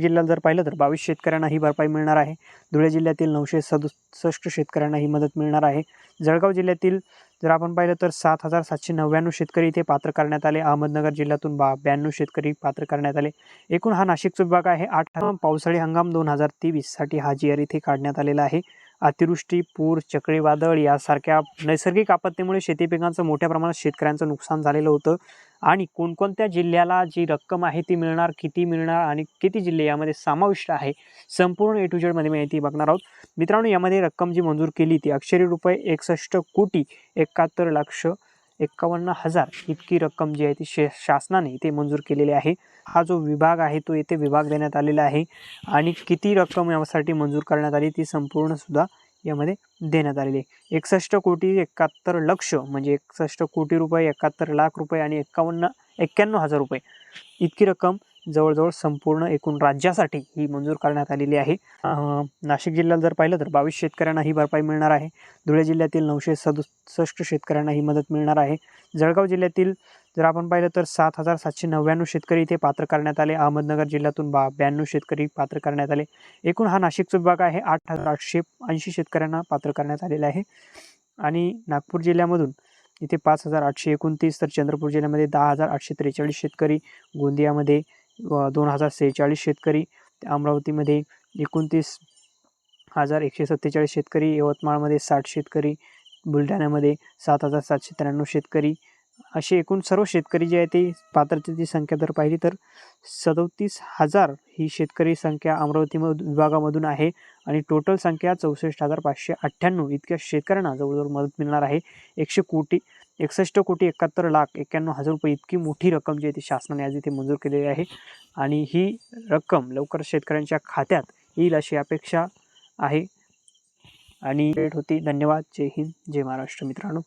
जिल्ह्यात जर पाहिलं तर बावीस शेतकऱ्यांना ही भरपाई मिळणार आहे. धुळे जिल्ह्यातील नऊशे सदुसष्ट शेतकऱ्यांना ही मदत मिळणार आहे. जळगाव जिल्ह्यातील जर आपण पाहिलं तर सात हजार सातशे नव्याण्णव शेतकरी इथे पात्र करण्यात आले. अहमदनगर जिल्ह्यातून बा ब्याण्णव शेतकरी पात्र करण्यात आले. एकूण हा नाशिकचा विभाग आहे. आठ पावसाळी हंगाम दोन हजार तेवीससाठी हा जी आर इथे काढण्यात आलेला आहे. अतिवृष्टी पूर चक्रीवादळ यासारख्या नैसर्गिक आपत्तीमुळे शेती पिकांचं मोठ्या प्रमाणात शेतकऱ्यांचं नुकसान झालेलं होतं. आणि कोणकोणत्या जिल्ह्याला जी रक्कम आहे ती मिळणार किती मिळणार आणि किती जिल्हे यामध्ये समाविष्ट आहे संपूर्ण ए टू जेडमध्ये माहिती बघणार आहोत. मित्रांनो यामध्ये रक्कम जी मंजूर केली ती अक्षरी रुपये एकसष्ट कोटी एकाहत्तर लक्ष एक्कावन्न हजार इतकी रक्कम जी आहे ती शे शासनाने इथे मंजूर केलेली आहे. हा जो विभाग आहे तो येथे विभाग देण्यात आलेला आहे आणि किती रक्कम यासाठी मंजूर करण्यात आली ती संपूर्णसुद्धा यामध्ये देण्यात आलेली आहे. एकसष्ट कोटी एकाहत्तर लक्ष म्हणजे एकसष्ट कोटी रुपये एकाहत्तर लाख रुपये आणि एक्कावन्न एक्क्याण्णव हजार रुपये. इतकी रक्कम जवळजवळ संपूर्ण एकूण राज्यासाठी ही मंजूर करण्यात आलेली आहे. नाशिक जिल्ह्यात जर पाहिलं तर बावीस शेतकऱ्यांना ही भरपाई मिळणार आहे. धुळे जिल्ह्यातील नऊशे सदुसष्ट शेतकऱ्यांना ही मदत मिळणार आहे. जळगाव जिल्ह्यातील जर आपण पाहिलं तर सात हजार सातशे नव्याण्णव शेतकरी इथे पात्र करण्यात आले. अहमदनगर जिल्ह्यातून बा ब्याण्णव शेतकरी पात्र करण्यात आले. एकूण हा नाशिकचा विभाग आहे. आठ हजार आठशे ऐंशी शेतकऱ्यांना पात्र करण्यात आलेला आहे. आणि नागपूर जिल्ह्यामधून इथे पाच हजार आठशे एकोणतीस तर चंद्रपूर जिल्ह्यामध्ये दहा हजार आठशे त्रेचाळीस शेतकरी गोंदियामध्ये दोन हजार सेहेचाळीस शेतकरी अमरावतीमध्ये एकोणतीस हजार एकशे सत्तेचाळीस शेतकरी यवतमाळमध्ये साठ शेतकरी बुलढाण्यामध्ये सात हजार सातशे त्र्याण्णव शेतकरी असे एकूण सर्व शेतकरी जे आहे ते पात्रतेची संख्या जर पाहिली तर सदोतीस हजार ही शेतकरी संख्या अमरावती विभागामधून आहे आणि टोटल संख्या चौसष्ट हजार पाचशे अठ्ठ्याण्णव इतक्या शेतकऱ्यांना जवळजवळ मदत मिळणार आहे. एकशे कोटी एकसष्ट कोटी एकाहत्तर लाख एक्क्याण्णव हजार रुपये इतकी मोठी रक्कम जी आहे ती शासनाने आज इथे मंजूर केलेली आहे. आणि ही रक्कम लवकर शेतकऱ्यांच्या खात्यात येईल अशी अपेक्षा आहे. आणि भेट होती. धन्यवाद. जय हिंद. जय महाराष्ट्र मित्रांनो.